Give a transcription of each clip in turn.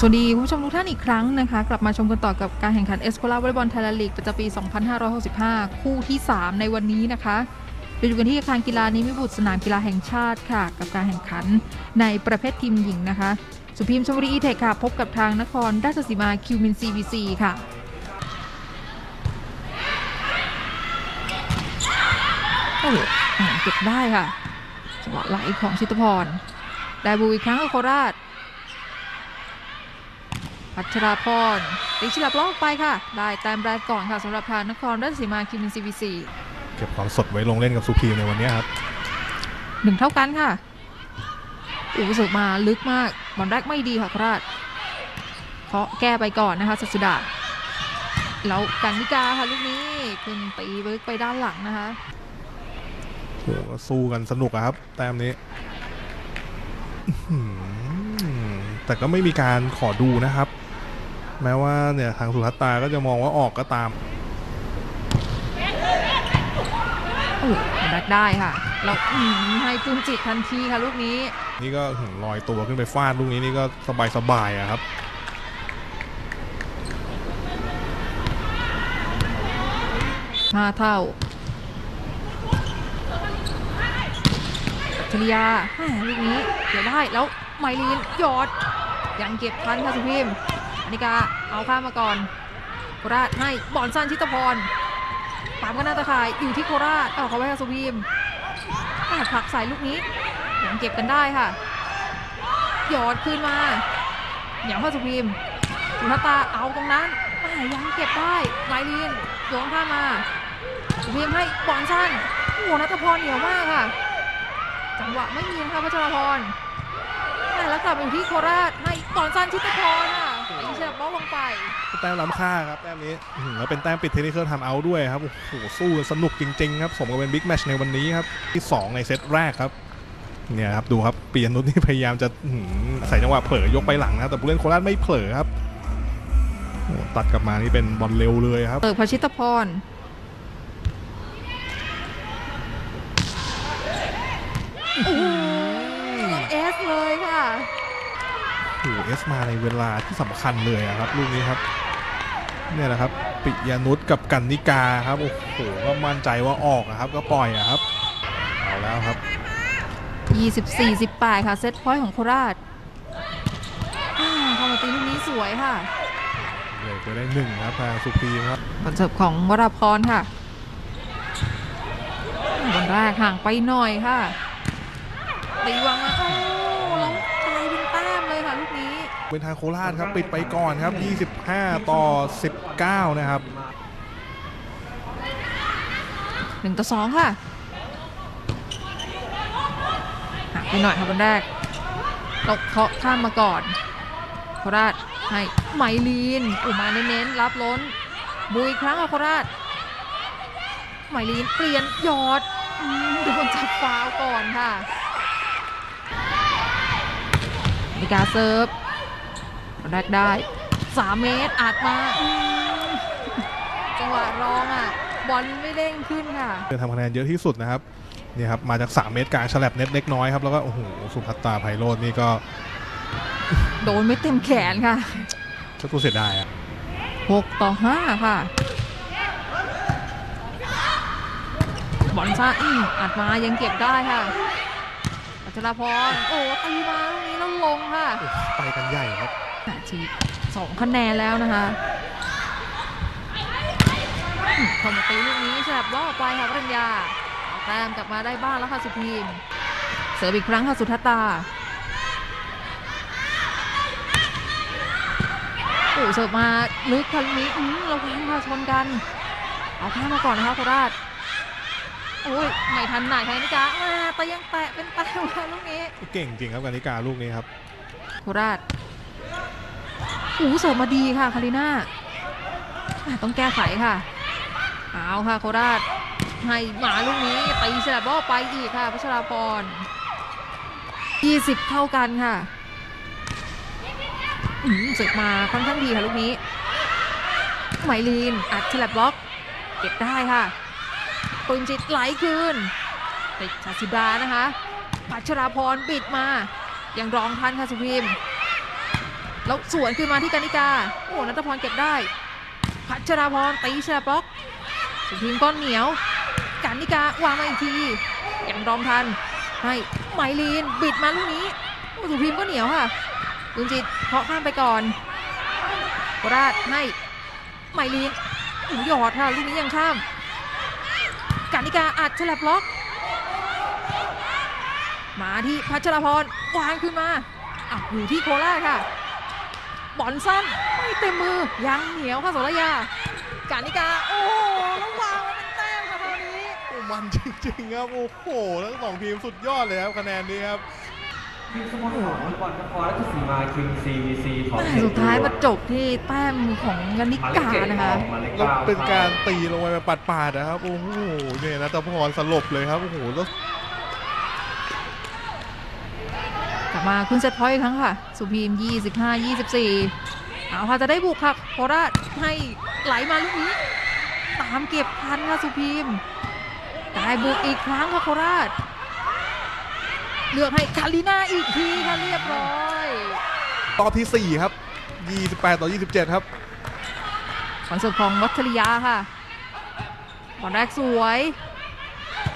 สวัสดีคุณผู้ชมทุกท่านอีกครั้งนะคะ กลับมาชมกันต่อกับการแข่งขันเอสโคลาวอลเลย์บอลไทยแลนด์ลีกประจำปี 2565 คู่ที่ 3 ในวันนี้นะคะโดยอยู่กันที่อาคารกีฬานิมิบุตรสนามกีฬาแห่งชาติค่ะ กับการแข่งขันในประเภททีมหญิงนะคะ สุพิมพ์ชมบุรีอีเทคค่ะ พบกับทางนครราชสีมาคิวมินซีบีซีค่ะโอ้โหอ่าเก็บได้ค่ะจังหวะไหลของชิตพรได้บูอีกครั้งกับโคราช พัชราพรตีฉลับล็อกไปค่ะ ได้แต้มแรกก่อนค่ะสำหรับทางนครราชสีมาคิวมินซีบีซีเก็บความสดไว้ลงเล่นกับสุพีมในวันนี้ครับหนึ่งเท่ากันค่ะอู้สึกมาลึกมากบอลแรกไม่ดีค่ะโคราชเคาะแก้ไปก่อนนะคะสัตสุดาแล้วกันนิกาค่ะลูกนี้ขึ้นตีลึกไปด้านหลังนะคะโอ้โหสู้กันสนุกอะครับ แต้มนี้อื้อหือแต่ก็ไม่มีการขอดูนะครับ แม้ว่าเนี่ยทางสุทัศตาก็จะมองว่าออกก็ตามโอ้แรกได้ค่ะแล้วอืมให้จุนจิตทันทีค่ะลูกนี้ นี่ก็หึงลอยตัวขึ้นไปฟาดลูกนี้นี่ก็สบายสบายๆอะครับห้าเท่าชริยาแหม่ลูกนี้เดี๋ยวได้แล้วไมลีนหยอดยังเก็บทันค่ะสุพิมพ์ อนิกาเอาข้ามมาก่อน โคราชให้บอลสั้นชิตพรตามก็น่าตะข่ายอยู่ที่โคราชเอาเขาไว้ค่ะสุพิมผลักใส่ลูกนี้ยังเก็บกันได้ค่ะ หยอดคืนมาเหนียวเข้าสุพิมสุนทตาเอาตรงนั้นแหม่ยังเก็บได้ไมลีนโยนข้ามาสุพิมให้บอลสั้นโอ้โหนัทพรเหนียวมากค่ะ จังหวะไม่มีนะคะพัชรพรแม่แล้วกลับอยู่ที่โคราชให้บอลสั้นชิตพร ค่ะตีเฉลับบล็อกลงไปแต้มล้ำค่าครับแต้มนี้อื้อหือแล้วเป็นแต้มปิดเทคนิคทำเอาด้วยครับโอ้โหสู้กันสนุกจริงๆครับสมกับเป็นบิ๊กแมตชในวันนี้ครับที่ 2 ในเซตแรกครับเนี่ยครับดูครับเปียนุชนี่พยายามจะอื้อหือใส่จังหวะเผลอยกไปหลังนะครับแต่ผู้เล่นโคราชไม่เผลอครับโอ้โหตัดกลับมานี่เป็นบอลเร็วเลยครับเติร์กพชิตพรโอ้โหเอสเลยค่ะ โอ้โหเอสมาในเวลาที่สำคัญเลยอะครับลูกนี้ครับเนี่ยแหละครับปิยานุชกับกันนิกาครับโอ้โหก็มั่นใจว่าออกอะครับ ก็ปล่อยอะครับเอาแล้วครับ 24 18 ค่ะ เซตพอยต์ของโคราชอ่าเข้ามาตีลูกนี้สวยค่ะเลยไปได้หนึ่งครับทางสุพีมครับคอนเสิร์ฟของวราพรค่ะบอลแรกห่างไปหน่อยค่ะตีวางมาโอ้แล้วกลายเป็นแต้มเลยค่ะลูกนี้ เป็นทางโคราชครับปิดไปก่อนครับ 25 ต่อ 19 นะครับหนึ่งต่อสองค่ะหักไปหน่อยค่ะบอลแรกตกเคาะข้ามมาก่อนโคราชให้ไมลีนอุมาเน้นๆรับล้นบุยครั้งค่ะโคราชไมลีนเปลี่ยนยอดโดนจับฟาวก่อนค่ะมีการเซิร์ฟ แรกได้ 3 เมตรอัดมาอืมจังหวะรองอะ บอลไม่เด้งขึ้นค่ะเดินทำคะแนนเยอะที่สุดนะครับนี่ครับมาจาก 3 เมตรกลางฉลับเน็ตเล็กน้อยครับ แล้วก็โอ้โหสุภัตตาไพโรจน์นี่ก็ โดนไม่เต็มแขนค่ะชักตัวเสียดายอะ6ต่อ 5 ค่ะ บอลซ่าอืมอัดมายังเก็บได้ค่ะปัชราพร โอ้ตีมาตรงนี้แล้วลงค่ะโอ้โหไปกันใหญ่ครับนา ทีสองคะแนนแล้วนะคะอืมเข้ามาตีลูกนี้ฉลับล้อออกไปค่ะปรัญญาเอาแต้มกลับมาได้บ้านแล้วค่ะสุพีม เสิร์ฟอีกครั้งค่ะสุทัตตาโอ้เสิร์ฟมาลึกคันนี้อืมเราพังค่ะชนกัน เอาข้ามมาก่อนนะคะโคราชโอ้ยไม่ทันไหนใครนะจ๊ะมาแต่ยังแตะเป็นแต้มค่ะลูกนี้ เก่งจริงครับกานิกาลูกนี้ครับโคราช โอ้เสิร์ฟมาดีค่ะคาริน่าต้องแก้ไขค่ะเอาค่ะโคราชให้หมาลูกนี้ตีฉลับล้อไปอีกค่ะพัชราพร20 เท่ากันค่ะเสิร์ฟมาค่อนข้างดีค่ะลูกนี้ไหมลีนอัดฉลับบล็อก เก็บได้ค่ะปืนจิตไหลคืนติดชาสิดานะคะ พัชราพรปิดมา ยังรองทันค่ะสุพิม แล้วสวนขึ้นมาที่กานิกา โอ้นัทพรเก็บได้ พัชราพรตีชนะบล็อกสุพีมก้อนเหนียวกานิกาวางมาอีกทียังรอมทันให้ไมลีนบิดมาลูกนี้โอ้สุพีมก็เหนียวค่ะลุนจิตเคาะข้ามไปก่อนโคราชให้ไมลีนหูหยอดค่ะลูกนี้ยังข้ามกานิกาอัดฉลับล็อก มาที่พัชรพรวางขึ้นมาอะอยู่ที่โคราชค่ะ บอลสั้นไม่เต็มมือยังเหนียวค่ะโสระยา กานิกา โอ้โหแล้ววางมาเป็นแต้มค่ะคราวนี้โอ้มันจริงๆครับ โอ้โหทั้งสองทีมสุดยอดเลยครับคะแนนนี้ครับทีมสโมสรฟุตบอลนครราชสีมาคิงซีวีซีของแม่สุดท้ายมาจบที่แต้มของกานิหมายเลกาขเจ็ดนะคะหมายเลขแล้วก้เป็นการตีลงไปแบบปาดๆนะครับ โอ้โหเนี่ยนะตะพรสลบเลยครับ โอ้โหแล้ว ก ลับมาขึ้นเซตพอยต์อีกครั้งค่ะ สุพีม 25 24เอาค่ะจะได้บุกค่ะโคราชให้ไหลมาลูกนี้ ตามเก็บทันค่ะสุพีมได้บุกอีกครั้งค่ะโคราช เลือกให้คาริน่าอีกทีค่ะเรียบร้อยรอบที่ 4 ครับ 28 ต่อ 27 ครับคอนเสิร์ตของวัชริยาค่ะบอลแรกสวย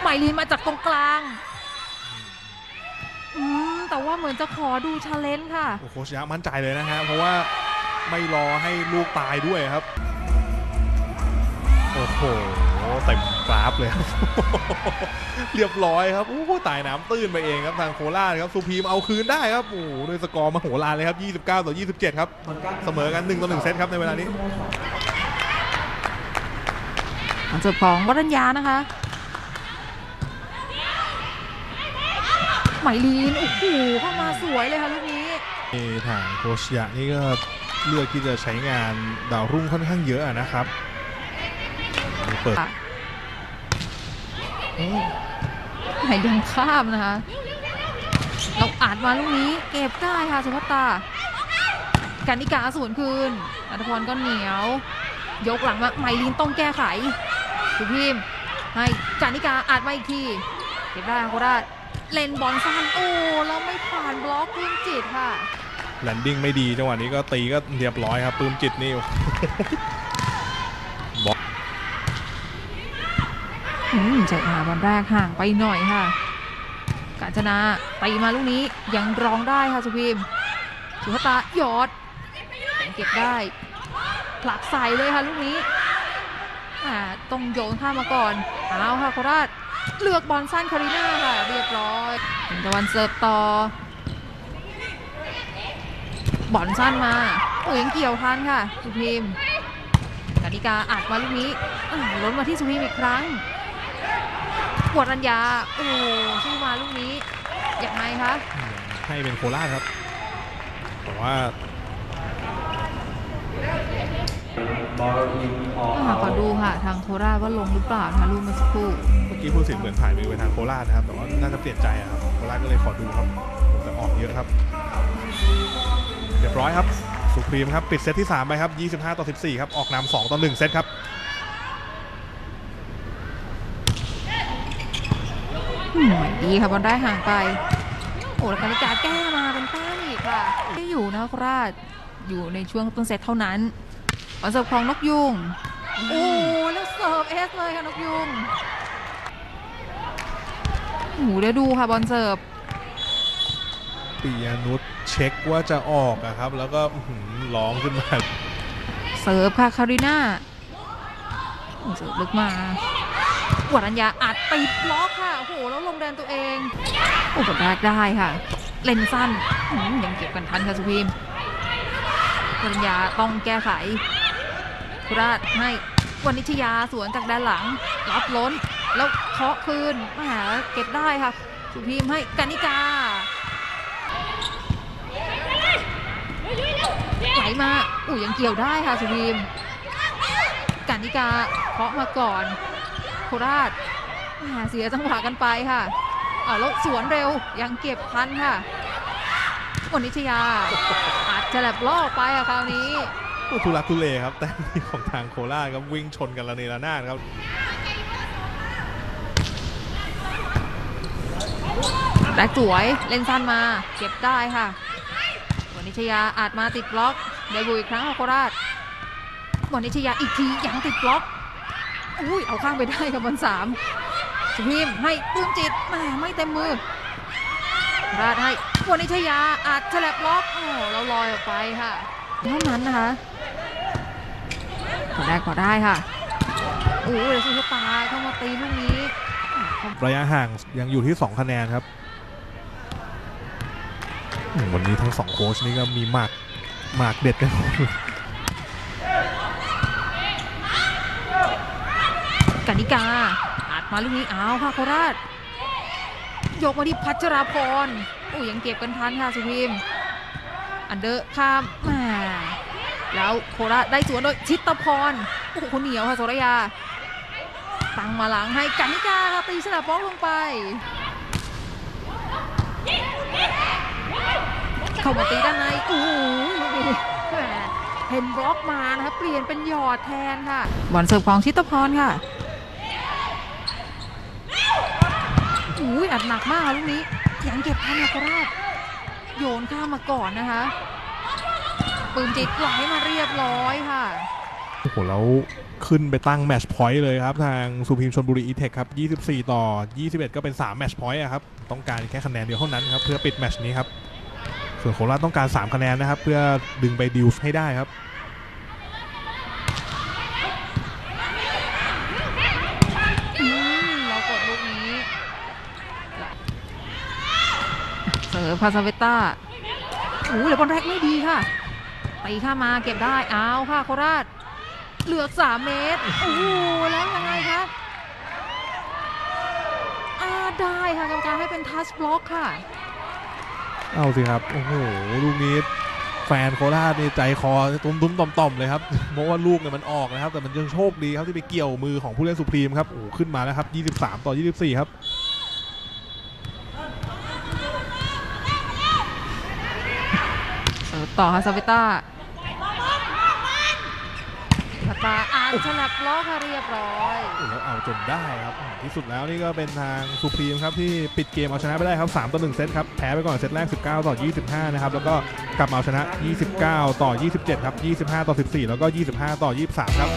ไหมลีนมาจากตรงกลางอืมแต่ว่า เหมือนจะขอดูชาเลนจ์ค่ะ โอ้โหโคชยะมั่นใจเลยนะฮะ เพราะว่าไม่รอให้ลูกตายด้วยครับ โอ้โหเต็มกราฟเลยครับ เรียบร้อยครับ โอ้โหตายน้ำตื้นไปเองครับทางโคราชครับ สุพีมเอาคืนได้ครับ โอ้โหด้วยสกอร์มโหฬารเลยครับ 29 ต่อ 27 ครับผลการเสมอกัน1ต่อ1เซตครับในเวลานี้คอนเสิร์ตของวัฒนยานะคะ หมลีนโอ้โหเข้ามาสวยเลยค่ะลูกนี้นี่ทางโคชยะนี่ก็เลือกที่จะใช้งานดาวรุ่งค่อนข้างเยอะอะนะครับนี่เปิดไหนยังข้ามนะคะเราอาดมาลูกนี้เก็บได้ค่ะสุภัตตาการนิกาสวนคืนอัตพรก็เหนียว ยกหลังมาไมลินต้องแก้ไขสุพิมพ์ให้การนิกาอาดมาอีกที เก็บได้ค่ะโคราช เล่นบอลสั้นโอ้เราไม่ผ่านบล็อกพื้นจิตค่ะแลนดิ้งไม่ดีจังหวะนี้ก็ตีก็เรียบร้อยครับปื้มจิตนี่อืมใจอาบอลแรกห่างไปหน่อยค่ะ กาญจนาตีมาลูกนี้ยังรองได้ค่ะสุพิมพ์สุภตาหยอดยังเก็บได้ผลักใส่เลยค่ะลูกนี้อ่าต้องโยนข้ามมาก่อนเอาค่ะโคราช เลือกบอลสั้นคาริน่าค่ะ เรียบร้อยตะวันเสิร์ฟต่อบอลสั้นมาโอ้ยังเกี่ยวทันค่ะ สุพิมกานิกาอัดมาลูกนี้ล้นมาที่สุพิมอีกครั้งปวดรัญญา โอ้สู้มาลูกนี้อยังไงคะให้เป็นโคราชครับแต่ว่า บอลยิงออกอ่าขอดูค่ะ ทางโคราชว่าลงหรือเปล่านะคะลูกเมื่อสักครู่เมื่อกี้ผู้สินเหมือนถ่ายมือไปทางโคราชนะครับ แต่ว่าน่าจะเปลี่ยนใจอะครับโคราชก็เลยขอดูครับผมแต่ออกเยอะครับ เรียบร้อยครับสุพรีมครับปิดเซตที่ 3 ไปครับ 25 ต่อ 14 ครับ ออกนำ2ต่อ 1 เซตครับอืมดีค่ะบอลได้ห่างไป โอ้แล้วกานิกาแก้มาเป็นแต้มอีกค่ะไม่อยู่นะโคราชอยู่ในช่วงต้นเซตเท่านั้น บอลเสิร์ฟของนกยุงโอ้แล้วเสิร์ฟเอสเลยค่ะนกยุงโอ้โหเดี๋ยวดูค่ะบอลเสิร์ฟปียนุชเช็คว่าจะออกอะครับ แล้วก็อื้อหือร้องขึ้นมา เสิร์ฟค่ะคาริน่าโอ้เสิร์ฟลึกมาวัรัญญาอัดติดบล็อกค่ะ โอ้โห แล้วลงแดนตัวเอง โอ้กดแรกได้ค่ะ เล่นสั้นอืมยังเก็บกันทันค่ะสุพีมวัรัญญาต้องแก้ไข คุราชให้วนิชยาสวนจากด้านหลัง รับล้น แล้วเคาะคืนมหาเก็บได้ค่ะ สุพีมให้กานิกาไหลมาอุ้ยังเกี่ยวได้ค่ะสุพีมกานิกาเคาะมาก่อน โคราชแหมเสียจังหวะกันไปค่ะอ้าวแล้วสวนเร็วยังเก็บทันค่ะวันิชยาอาจจะแบบล่อไปอะคราวนี้ ทุลักทุเลครับ แต่นี่ของทางโคราชครับวิ่งชนกันระเนระนาดครับแรกสวยเล่นสั้นมาเก็บได้ค่ะวนิชยาอาจมาติดบล็อกได้บุยอีกครั้งค่ะโคราชบอลนิชยาอีกทียังติดบล็อกอุ้ยเอาข้างไปได้กับบอลสามสุพิมให้ปลื้มจิตแหมไม่เต็มมือโคราชให้บอลนิชยาอาจฉลับบล็อกโอ้เราลอยออกไปค่ะเท่านั้นนะคะ ขอได้ขอได้ค่ะโอ้ยแล้วสุภตาเข้ามาตีลูกนี้ระยะห่างยังอยู่ที่ 2 คะแนนครับอืมวันนี้ทั้งสองโค้ชนี่ก็มีหมากหมากเด็ดกันกนิกาอัดมาลูกนี้อ้าวค่ะโคราช ยกมาที่พัชราพรโอ้ยยังเก็บกันทันค่ะสุพิมอันเดอร์ข้ามแหมา แล้วโคราชได้สวนโดยชิตพรโอ้โหเหนียวค่ะโสรยา ตั้งมาหลังให้กนิกาค่ะตีสลับบล็อกลงไป เข้ามาตีด้านในโอ้โหเห็นบล็อกมานะคะเปลี่ยนเป็นหยอดแทนค่ะบอลเสิร์ฟของชิตพรค่ะอุ้ยอัดหนักมากค่ะลูกนี้ยังเก็บทันนะโคราชโยนข้ามมาก่อนนะคะ ปืนจิตไหลมาเรียบร้อยค่ะ โอ้โหแล้วขึ้นไปตั้งแมตช์พอยต์เลยครับ ทางสุพรีมชนบุรีอีเทคครับ 24 ต่อ 21 ก็เป็น3แมตช์พอยต์อะครับ ต้องการแค่คะแนนเดียวเท่านั้นครับ เพื่อปิดแมตช์นี้ครับ ส่วนโคราชต้องการ 3 คะแนนนะครับ เพื่อดึงไปดิวส์ให้ได้ครับ อืมเรากดลูกนี้เสิร์ฟพาซาเวต้าโอ้ยแต่บอลแรกไม่ดีค่ะ ตีข้ามาเก็บได้เอาค่ะโคราช เหลือก3เมตรโอ้โหแล้วยังไงคะอาได้ค่ะกรรมการให้เป็นทัชบล็อกค่ะ เอาสิครับ โอ้โหลูกนี้แฟนโคราชนี่ใจคอตุ้มตุ้มต่อมต่อมๆเลยครับเพราะว่าลูกเนี่ยมันออกนะครับ แต่มันยังโชคดีครับที่ไปเกี่ยวมือของผู้เล่นสุพรีมครับโอ้ขึ้นมาแล้วครับ 23 ต่อ 24 ครับ เสิร์ฟ ต่อค่ะซาเวต้าสตาร์อ่านฉลับล็อกค่ะเรียบร้อยโอ้โหแล้วเอาจนได้ครับอืมที่สุดแล้วนี่ก็เป็นทางสุพรีมครับที่ปิดเกมเอาชนะไปได้ครับ 3 ต่อ 1 เซตครับ แพ้ไปก่อนเซตแรก 19 ต่อ 25 นะครับ แล้วก็กลับมาเอาชนะ 29 ต่อ 27 ครับ 25 ต่อ 14 แล้วก็ 25 ต่อ 23 ครับ